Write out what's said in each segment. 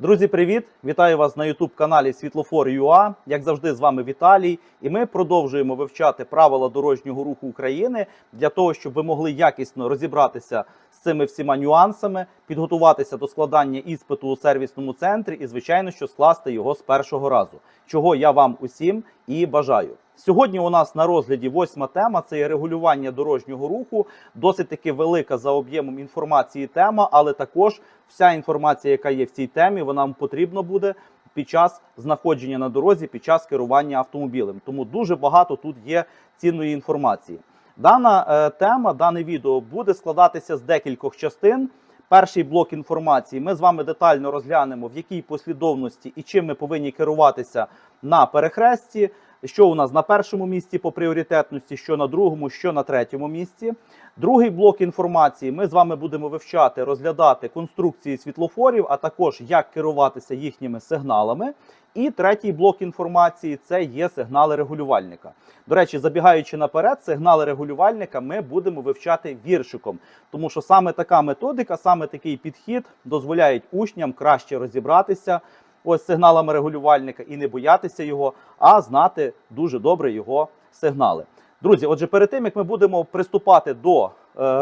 Друзі, привіт! Вітаю вас на youtube каналі Світлофор.ua. Як завжди, з вами Віталій, і ми продовжуємо вивчати правила дорожнього руху України для того, щоб ви могли якісно розібратися з цими всіма нюансами, підготуватися до складання іспиту у сервісному центрі і, звичайно, що скласти його з першого разу, чого я вам усім і бажаю. Сьогодні у нас на розгляді восьма тема це є регулювання дорожнього руху. Досить таки велика за об'ємом інформації тема, але також вся інформація, яка є в цій темі, вона вам потрібна буде під час знаходження на дорозі, під час керування автомобілем. Тому дуже багато тут є цінної інформації. Дана е, тема, дане відео буде складатися з декількох частин. Перший блок інформації ми з вами детально розглянемо, в якій послідовності і чим ми повинні керуватися на перехресті. Що у нас на першому місці по пріоритетності, що на другому, що на третьому місці. Другий блок інформації ми з вами будемо вивчати, розглядати конструкції світлофорів, а також як керуватися їхніми сигналами. І третій блок інформації це є сигнали регулювальника. До речі, забігаючи наперед, сигнали регулювальника ми будемо вивчати віршиком, тому що саме така методика, саме такий підхід дозволяють учням краще розібратися ось сигналами регулювальника і не боятися його, а знати дуже добре його сигнали. Друзі, отже, перед тим як ми будемо приступати до е,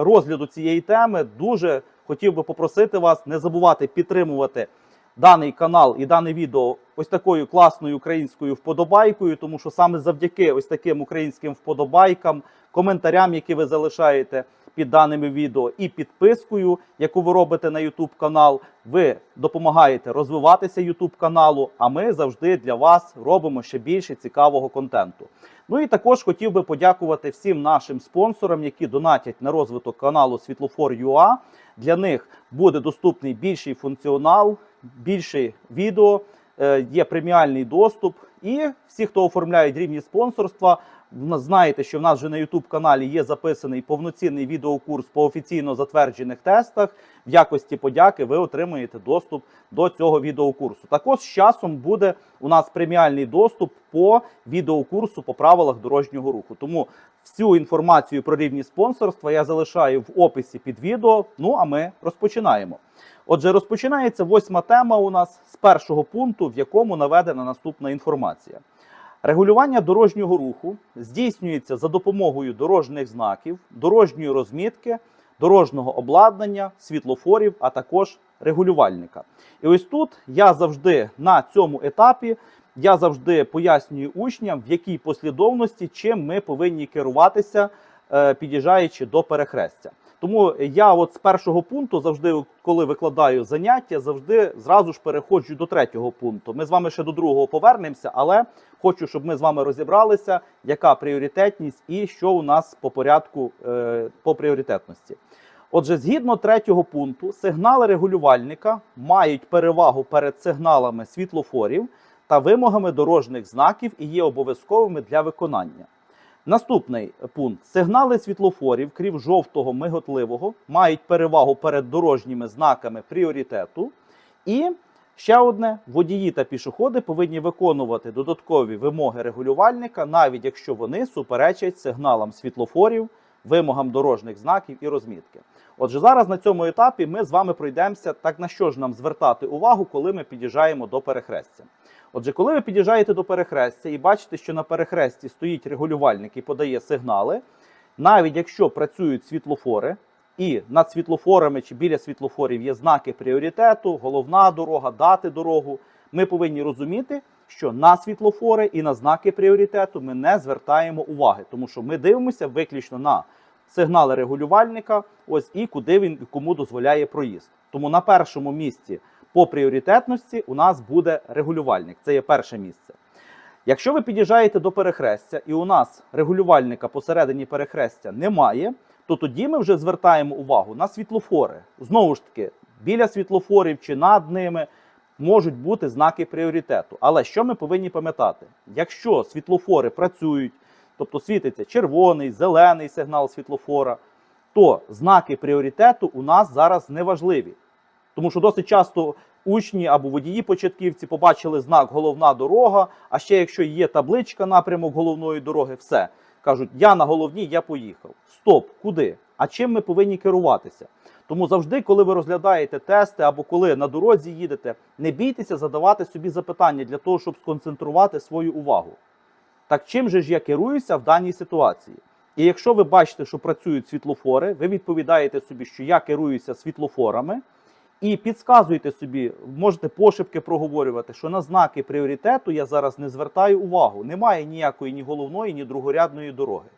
розгляду цієї теми, дуже хотів би попросити вас не забувати підтримувати даний канал і дане відео ось такою класною українською вподобайкою, тому що саме завдяки ось таким українським вподобайкам, коментарям, які ви залишаєте під даними відео, і підпискою, яку ви робите на YouTube канал, ви допомагаєте розвиватися YouTube каналу. А ми завжди для вас робимо ще більше цікавого контенту. Ну і також хотів би подякувати всім нашим спонсорам, які донатять на розвиток каналу Світлофор.ua. Для них буде доступний більший функціонал, більше відео, є преміальний доступ. І всі, хто оформляють рівні спонсорства, знаєте, що в нас вже на YouTube каналі є записаний повноцінний відеокурс по офіційно затверджених тестах. В якості подяки ви отримаєте доступ до цього відеокурсу. Також з часом буде у нас преміальний доступ по відеокурсу по правилах дорожнього руху. Тому всю інформацію про рівні спонсорства я залишаю в описі під відео. Ну а ми розпочинаємо. Отже, розпочинається восьма тема у нас з першого пункту, в якому наведена наступна інформація. Регулювання дорожнього руху здійснюється за допомогою дорожніх знаків, дорожньої розмітки, дорожнього обладнання, світлофорів, а також регулювальника. І ось тут я завжди на цьому етапі я завжди пояснюю учням, в якій послідовності чим ми повинні керуватися, е, під'їжджаючи до перехрестя. Тому я от з першого пункту завжди, коли викладаю заняття, завжди зразу ж переходжу до третього пункту. Ми з вами ще до другого повернемося, але хочу, щоб ми з вами розібралися, яка пріоритетність і що у нас по порядку е, по пріоритетності. Отже, згідно третього пункту, сигнали регулювальника мають перевагу перед сигналами світлофорів та вимогами дорожніх знаків і є обов'язковими для виконання. Наступний пункт: сигнали світлофорів, крім жовтого миготливого, мають перевагу перед дорожніми знаками пріоритету. І ще одне: водії та пішоходи повинні виконувати додаткові вимоги регулювальника, навіть якщо вони суперечать сигналам світлофорів, вимогам дорожніх знаків і розмітки. Отже, зараз на цьому етапі ми з вами пройдемося, так на що ж нам звертати увагу, коли ми під'їжджаємо до перехрестя. Отже, коли ви під'їжджаєте до перехрестя і бачите, що на перехресті стоїть регулювальник і подає сигнали, навіть якщо працюють світлофори, і над світлофорами чи біля світлофорів є знаки пріоритету, головна дорога, дати дорогу, ми повинні розуміти, що на світлофори і на знаки пріоритету ми не звертаємо уваги, тому що ми дивимося виключно на сигнали регулювальника, ось і куди він кому дозволяє проїзд. Тому на першому місці по пріоритетності у нас буде регулювальник. Це є перше місце. Якщо ви під'їжджаєте до перехрестя і у нас регулювальника посередині перехрестя немає, то тоді ми вже звертаємо увагу на світлофори. Знову ж таки, біля світлофорів чи над ними можуть бути знаки пріоритету. Але що ми повинні пам'ятати? Якщо світлофори працюють, тобто світиться червоний, зелений сигнал світлофора, то знаки пріоритету у нас зараз не важливі. Тому що досить часто учні або водії початківці побачили знак головна дорога. А ще якщо є табличка напрямок головної дороги, все кажуть, я на головній, я поїхав. Стоп, куди? А чим ми повинні керуватися? Тому завжди, коли ви розглядаєте тести або коли на дорозі їдете, не бійтеся задавати собі запитання для того, щоб сконцентрувати свою увагу. Так чим же ж я керуюся в даній ситуації? І якщо ви бачите, що працюють світлофори, ви відповідаєте собі, що я керуюся світлофорами, і підказуєте собі, можете пошепки проговорювати, що на знаки пріоритету я зараз не звертаю увагу. Немає ніякої ні головної, ні другорядної дороги.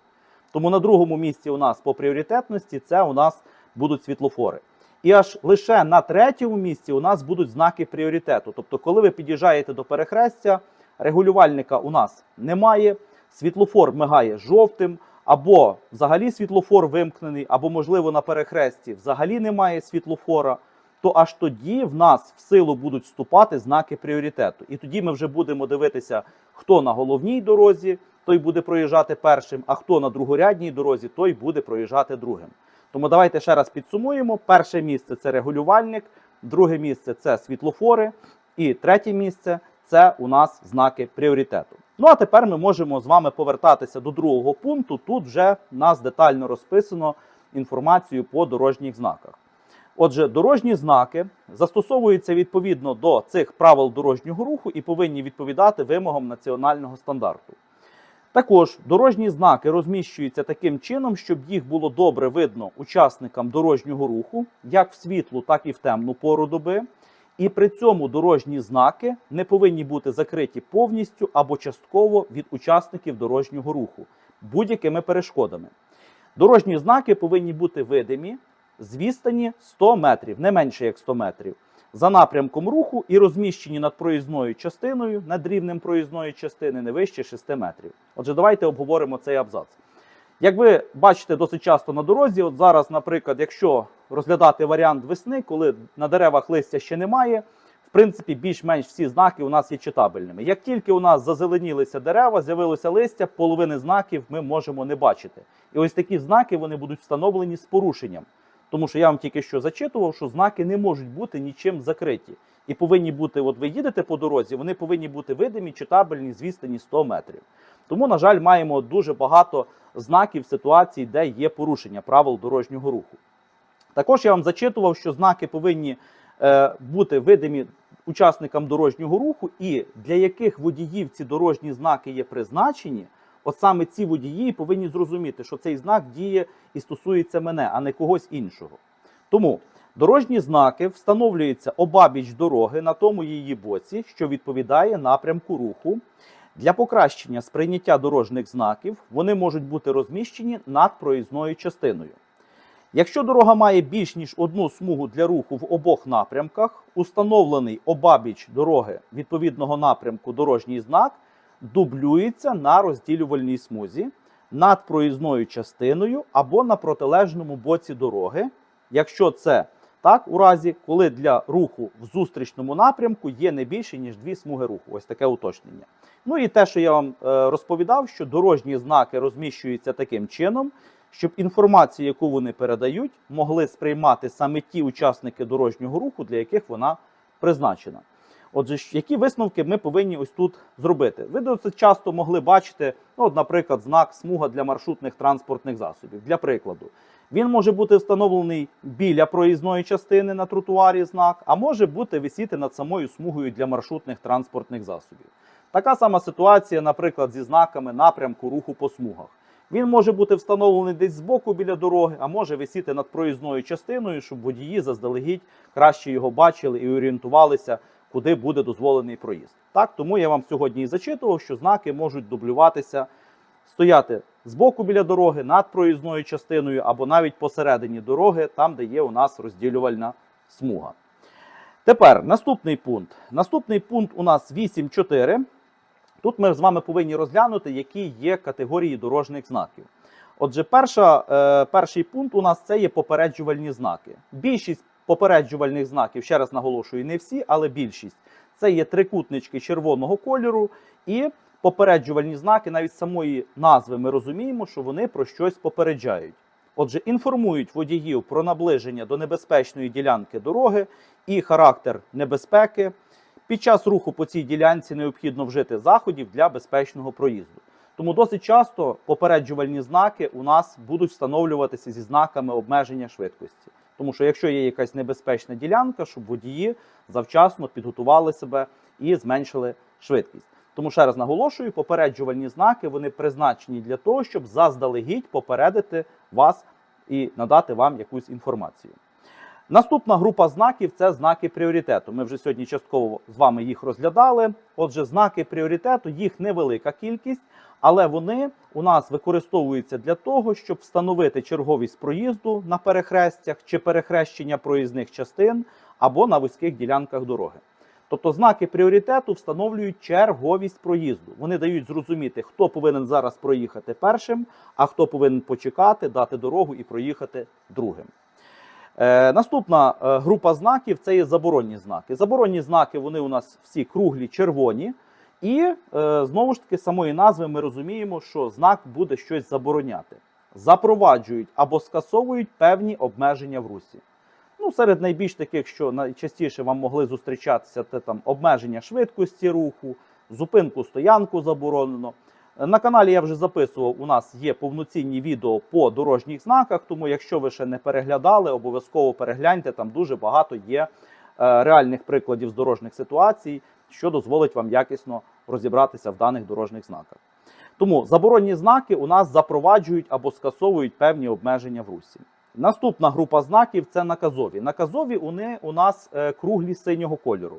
Тому на другому місці у нас по пріоритетності це у нас будуть світлофори. І аж лише на третьому місці у нас будуть знаки пріоритету. Тобто, коли ви під'їжджаєте до перехрестя, регулювальника у нас немає, світлофор мигає жовтим, або взагалі світлофор вимкнений, або, можливо, на перехресті взагалі немає світлофора, то аж тоді в нас в силу будуть вступати знаки пріоритету. І тоді ми вже будемо дивитися, хто на головній дорозі, той буде проїжджати першим, а хто на другорядній дорозі, той буде проїжджати другим. Тому давайте ще раз підсумуємо: перше місце це регулювальник, друге місце це світлофори, і третє місце це у нас знаки пріоритету. Ну а тепер ми можемо з вами повертатися до другого пункту. Тут вже в нас детально розписано інформацію по дорожніх знаках. Отже, дорожні знаки застосовуються відповідно до цих правил дорожнього руху і повинні відповідати вимогам національного стандарту. Також дорожні знаки розміщуються таким чином, щоб їх було добре видно учасникам дорожнього руху, як в світлу, так і в темну пору доби. І при цьому дорожні знаки не повинні бути закриті повністю або частково від учасників дорожнього руху будь-якими перешкодами. Дорожні знаки повинні бути видимі з відстані 100 метрів, не менше як 100 метрів, за напрямком руху і розміщені над проїзною частиною, над рівнем проїзної частини не вище 6 метрів. Отже, давайте обговоримо цей абзац. Як ви бачите досить часто на дорозі, от зараз, наприклад, якщо розглядати варіант весни, коли на деревах листя ще немає, в принципі, більш-менш всі знаки у нас є читабельними. Як тільки у нас зазеленілися дерева, з'явилося листя, половини знаків ми можемо не бачити. І ось такі знаки вони будуть встановлені з порушенням. Тому що я вам тільки що зачитував, що знаки не можуть бути нічим закриті. І повинні бути, от ви їдете по дорозі, вони повинні бути видимі, читабельні з відстані 100 метрів. Тому, на жаль, маємо дуже багато знаків ситуацій, де є порушення правил дорожнього руху. Також я вам зачитував, що знаки повинні е, бути видимі учасникам дорожнього руху, і для яких водіїв ці дорожні знаки є призначені, от саме ці водії повинні зрозуміти, що цей знак діє і стосується мене, а не когось іншого. Тому дорожні знаки встановлюються обабіч дороги на тому її боці, що відповідає напрямку руху. Для покращення сприйняття дорожніх знаків вони можуть бути розміщені над проїзною частиною. Якщо дорога має більш ніж одну смугу для руху в обох напрямках, установлений обабіч дороги відповідного напрямку дорожній знак дублюється на розділювальній смузі над проїзною частиною або на протилежному боці дороги, якщо це так, у разі, коли для руху в зустрічному напрямку є не більше, ніж дві смуги руху. Ось таке уточнення. Ну і те, що я вам е, розповідав, що дорожні знаки розміщуються таким чином, щоб інформацію, яку вони передають, могли сприймати саме ті учасники дорожнього руху, для яких вона призначена. Отже, які висновки ми повинні ось тут зробити? Ви досить часто могли бачити, ну, от, наприклад, знак смуга для маршрутних транспортних засобів. Для прикладу, він може бути встановлений біля проїзної частини на тротуарі знак, а може бути висіти над самою смугою для маршрутних транспортних засобів. Така сама ситуація, наприклад, зі знаками напрямку руху по смугах. Він може бути встановлений десь збоку біля дороги, а може висіти над проїзною частиною, щоб водії заздалегідь краще його бачили і орієнтувалися, куди буде дозволений проїзд. Так, тому я вам сьогодні і зачитував, що знаки можуть дублюватися, стояти збоку біля дороги, над проїзною частиною або навіть посередині дороги, там, де є у нас розділювальна смуга. Тепер наступний пункт. Наступний пункт у нас 8.4. Тут ми з вами повинні розглянути, які є категорії дорожніх знаків. Отже, перша, е, перший пункт у нас це є попереджувальні знаки. Більшість попереджувальних знаків, ще раз наголошую, не всі, але більшість це є трикутнички червоного кольору і попереджувальні знаки, навіть самої назви ми розуміємо, що вони про щось попереджають. Отже, інформують водіїв про наближення до небезпечної ділянки дороги і характер небезпеки. Під час руху по цій ділянці необхідно вжити заходів для безпечного проїзду. Тому досить часто попереджувальні знаки у нас будуть встановлюватися зі знаками обмеження швидкості. Тому що якщо є якась небезпечна ділянка, щоб водії завчасно підготували себе і зменшили швидкість. Тому ще раз наголошую, попереджувальні знаки вони призначені для того, щоб заздалегідь попередити вас і надати вам якусь інформацію. Наступна група знаків це знаки пріоритету. Ми вже сьогодні частково з вами їх розглядали. Отже, знаки пріоритету їх невелика кількість, але вони у нас використовуються для того, щоб встановити черговість проїзду на перехрестях чи перехрещення проїзних частин або на вузьких ділянках дороги. Тобто знаки пріоритету встановлюють черговість проїзду. Вони дають зрозуміти, хто повинен зараз проїхати першим, а хто повинен почекати, дати дорогу і проїхати другим. Е, наступна е, група знаків це є заборонні знаки. Заборонні знаки вони у нас всі круглі, червоні. І е, знову ж таки, самої назви ми розуміємо, що знак буде щось забороняти. Запроваджують або скасовують певні обмеження в русі. Ну, серед найбільш таких, що найчастіше вам могли зустрічатися, це там обмеження швидкості руху, зупинку, стоянку заборонено. На каналі я вже записував. У нас є повноцінні відео по дорожніх знаках. Тому, якщо ви ще не переглядали, обов'язково перегляньте. Там дуже багато є е, реальних прикладів з дорожніх ситуацій, що дозволить вам якісно розібратися в даних дорожніх знаках. Тому заборонні знаки у нас запроваджують або скасовують певні обмеження в русі. Наступна група знаків це наказові. Наказові вони у нас е, круглі синього кольору.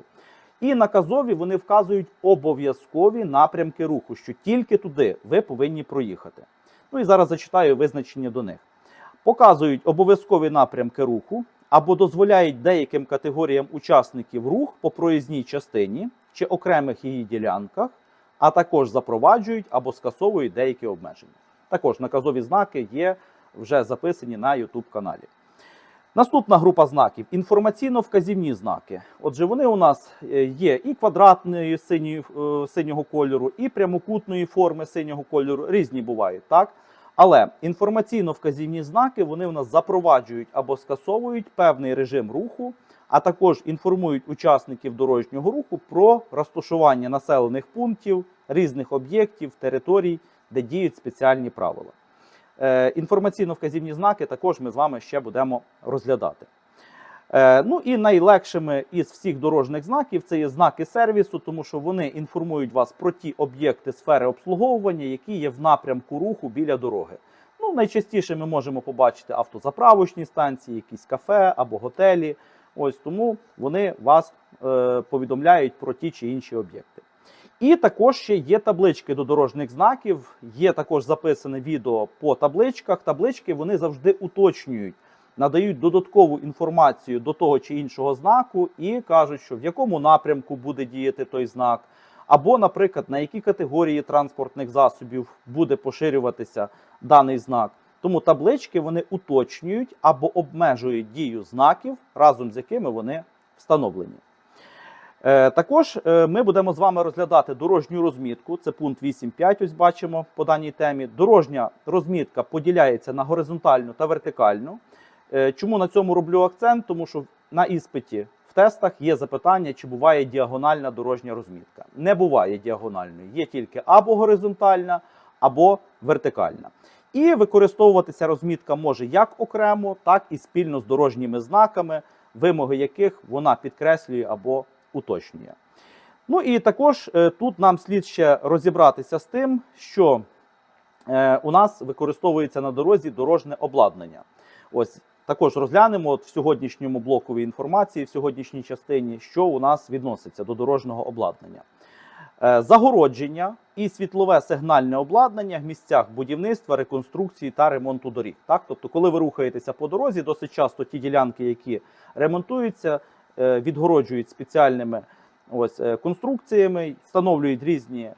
І наказові вони вказують обов'язкові напрямки руху, що тільки туди ви повинні проїхати. Ну і зараз зачитаю визначення до них. Показують обов'язкові напрямки руху або дозволяють деяким категоріям учасників рух по проїзній частині чи окремих її ділянках, а також запроваджують або скасовують деякі обмеження. Також наказові знаки є вже записані на YouTube каналі. Наступна група знаків інформаційно-вказівні знаки. Отже, вони у нас е, є і квадратної е, синього кольору, і прямокутної форми синього кольору. Різні бувають, так? Але інформаційно-вказівні знаки вони в нас запроваджують або скасовують певний режим руху, а також інформують учасників дорожнього руху про розташування населених пунктів, різних об'єктів, територій, де діють спеціальні правила. Е, Інформаційно-вказівні знаки також ми з вами ще будемо розглядати. Е, Ну і найлегшими із всіх дорожніх знаків це є знаки сервісу, тому що вони інформують вас про ті об'єкти сфери обслуговування, які є в напрямку руху біля дороги. Ну, найчастіше ми можемо побачити автозаправочні станції, якісь кафе або готелі. Ось тому вони вас е, повідомляють про ті чи інші об'єкти. І також ще є таблички до дорожніх знаків. Є також записане відео по табличках. Таблички вони завжди уточнюють, надають додаткову інформацію до того чи іншого знаку і кажуть, що в якому напрямку буде діяти той знак, або, наприклад, на які категорії транспортних засобів буде поширюватися даний знак. Тому таблички вони уточнюють або обмежують дію знаків, разом з якими вони встановлені. Е, Також е, ми будемо з вами розглядати дорожню розмітку. Це пункт 8.5, ось бачимо по даній темі. Дорожня розмітка поділяється на горизонтальну та вертикальну. Е, Чому на цьому роблю акцент? Тому що на іспиті в тестах є запитання, чи буває діагональна дорожня розмітка. Не буває діагональної, є тільки або горизонтальна, або вертикальна. І використовуватися розмітка може як окремо, так і спільно з дорожніми знаками, вимоги яких вона підкреслює або уточнює. Ну і також е, тут нам слід ще розібратися з тим, що е, у нас використовується на дорозі дорожне обладнання. Ось також розглянемо от в сьогоднішньому блоковій інформації, в сьогоднішній частині, що у нас відноситься до дорожнього обладнання. Е, Загородження і світлове сигнальне обладнання в місцях будівництва, реконструкції та ремонту доріг. Так, тобто, коли ви рухаєтеся по дорозі, досить часто ті ділянки, які ремонтуються, е, відгороджують спеціальними ось е, конструкціями, встановлюють різні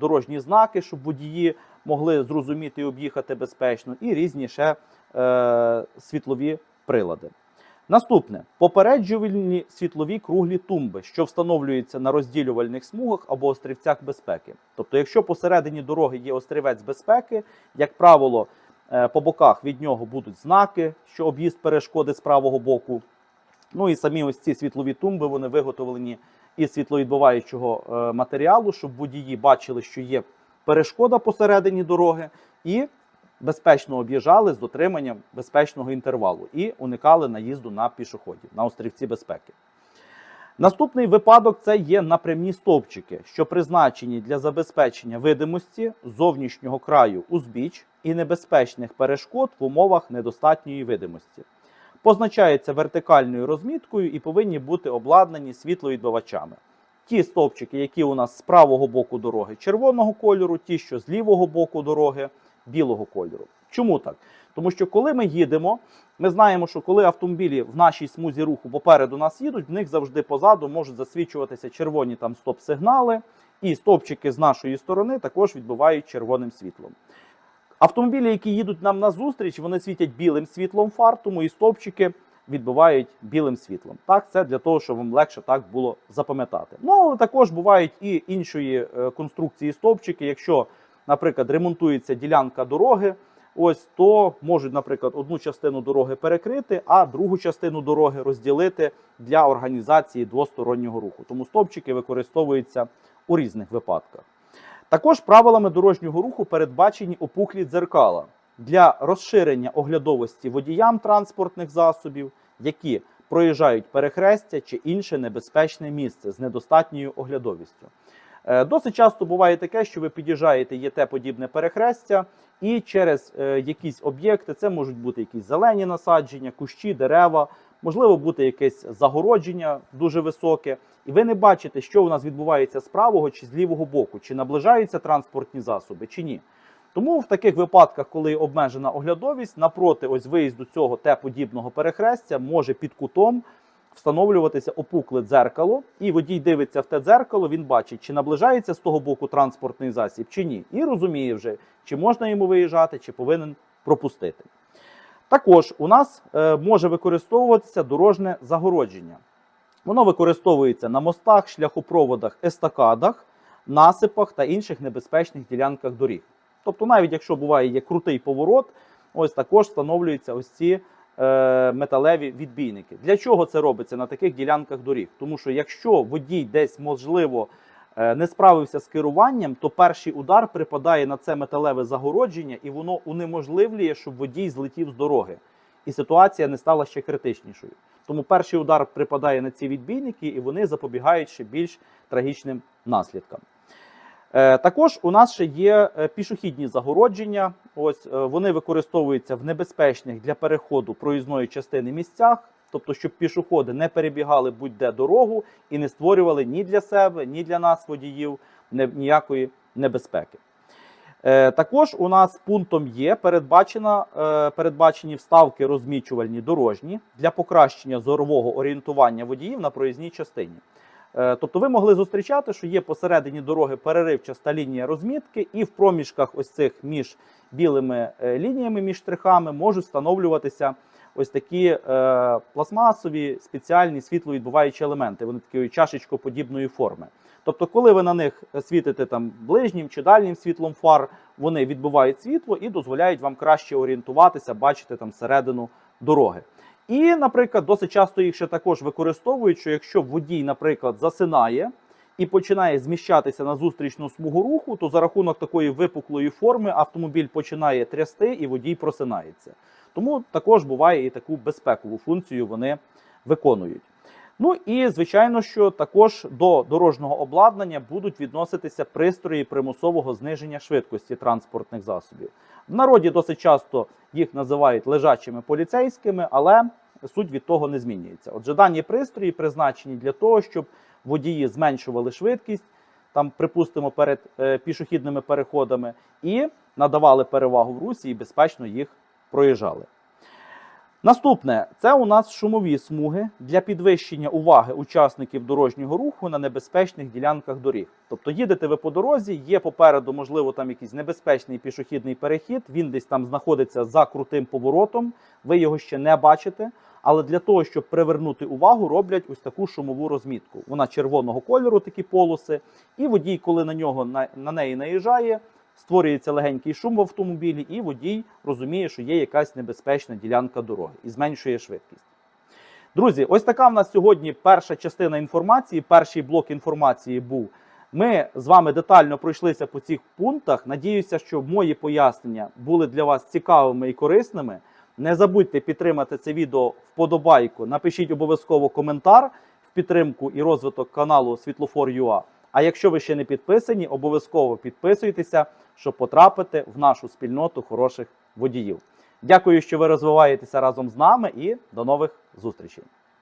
дорожні знаки, щоб водії могли зрозуміти і об'їхати безпечно, і різні ще е, світлові прилади. Наступне попереджувальні світлові круглі тумби, що встановлюються на розділювальних смугах або острівцях безпеки. Тобто, якщо посередині дороги є острівець безпеки, як правило, е, по боках від нього будуть знаки, що об'їзд перешкоди з правого боку. Ну і самі ось ці світлові тумби вони виготовлені із світловідбиваючого е, матеріалу, щоб водії бачили, що є перешкода посередині дороги, і безпечно об'їжджали з дотриманням безпечного інтервалу і уникали наїзду на пішоходів на острівці безпеки. Наступний випадок це є напрямні стовпчики, що призначені для забезпечення видимості зовнішнього краю узбіч і небезпечних перешкод в умовах недостатньої видимості. Позначаються вертикальною розміткою і повинні бути обладнані світловідбивачами. Ті стовпчики, які у нас з правого боку дороги червоного кольору, ті, що з лівого боку дороги білого кольору. Чому так? Тому що коли ми їдемо, ми знаємо, що коли автомобілі в нашій смузі руху попереду нас їдуть, в них завжди позаду можуть засвічуватися червоні там стоп-сигнали, і стовпчики з нашої сторони також відбувають червоним світлом. Автомобілі, які їдуть нам назустріч, вони світять білим світлом фар, тому і стовпчики відбивають білим світлом. Так, це для того, щоб вам легше так було запам'ятати. Ну, але також бувають і іншої е, конструкції стовпчики. Якщо, наприклад, ремонтується ділянка дороги, ось то можуть, наприклад, одну частину дороги перекрити, а другу частину дороги розділити для організації двостороннього руху. Тому стовпчики використовуються у різних випадках. Також правилами дорожнього руху передбачені опухлі дзеркала для розширення оглядовості водіям транспортних засобів, які проїжджають перехрестя чи інше небезпечне місце з недостатньою оглядовістю. Е, Досить часто буває таке, що ви під'їжджаєте є те подібне перехрестя, і через е, якісь об'єкти, це можуть бути якісь зелені насадження, кущі, дерева, можливо бути якесь загородження дуже високе, і ви не бачите, що у нас відбувається з правого чи з лівого боку, чи наближаються транспортні засоби, чи ні. Тому в таких випадках, коли обмежена оглядовість, напроти ось виїзду цього Т-подібного перехрестя може під кутом встановлюватися опукле дзеркало, і водій дивиться в те дзеркало, він бачить, чи наближається з того боку транспортний засіб, чи ні, і розуміє вже, чи можна йому виїжджати, чи повинен пропустити. Також у нас е, може використовуватися дорожне загородження. Воно використовується на мостах, шляхопроводах, естакадах, насипах та інших небезпечних ділянках доріг. Тобто, навіть якщо буває є крутий поворот, ось також встановлюються ось ці металеві відбійники. Для чого це робиться на таких ділянках доріг? Тому що якщо водій десь можливо е, не справився з керуванням, то перший удар припадає на це металеве загородження, і воно унеможливлює, щоб водій злетів з дороги. І ситуація не стала ще критичнішою. Тому перший удар припадає на ці відбійники, і вони запобігають ще більш трагічним наслідкам. Е, Також у нас ще є е, пішохідні загородження. Ось е, вони використовуються в небезпечних для переходу проїзної частини місцях, тобто, щоб пішоходи не перебігали будь-де дорогу і не створювали ні для себе, ні для нас, водіїв, ніякої небезпеки. Також у нас пунктом є передбачена, передбачені вставки розмічувальні дорожні для покращення зорового орієнтування водіїв на проїзній частині. Е, Тобто ви могли зустрічати, що є посередині дороги переривчаста лінія розмітки, і в проміжках ось цих між білими е, лініями, між штрихами можуть встановлюватися ось такі е, пластмасові спеціальні світловідбуваючі елементи. Вони такої чашечкоподібної форми. Тобто, коли ви на них світите там ближнім чи дальнім світлом фар, вони відбивають світло і дозволяють вам краще орієнтуватися, бачити там середину дороги. І, наприклад, досить часто їх ще також використовують, що якщо водій, наприклад, засинає і починає зміщатися на зустрічну смугу руху, то за рахунок такої випуклої форми автомобіль починає трясти і водій просинається. Тому також буває і таку безпекову функцію вони виконують. Ну і звичайно, що також до дорожнього обладнання будуть відноситися пристрої примусового зниження швидкості транспортних засобів. В народі досить часто їх називають лежачими поліцейськими, але суть від того не змінюється. Отже, дані пристрої призначені для того, щоб водії зменшували швидкість, там, припустимо, перед е, пішохідними переходами, і надавали перевагу в русі і безпечно їх проїжджали. Наступне це у нас шумові смуги для підвищення уваги учасників дорожнього руху на небезпечних ділянках доріг. Тобто їдете ви по дорозі, є попереду, можливо, там якийсь небезпечний пішохідний перехід. Він десь там знаходиться за крутим поворотом. Ви його ще не бачите. Але для того, щоб привернути увагу, роблять ось таку шумову розмітку. Вона червоного кольору, такі полоси, і водій, коли на нього на, на неї наїжджає, створюється легенький шум в автомобілі, і водій розуміє, що є якась небезпечна ділянка дороги і зменшує швидкість. Друзі, ось така в нас сьогодні перша частина інформації. Перший блок інформації був Ми з вами детально пройшлися по цих пунктах. Надіюся, що мої пояснення були для вас цікавими і корисними. Не забудьте підтримати це відео вподобайку. Напишіть обов'язково коментар в підтримку і розвиток каналу Світлофор.ua. А якщо ви ще не підписані, обов'язково підписуйтеся, щоб потрапити в нашу спільноту хороших водіїв. Дякую, що ви розвиваєтеся разом з нами, і до нових зустрічей.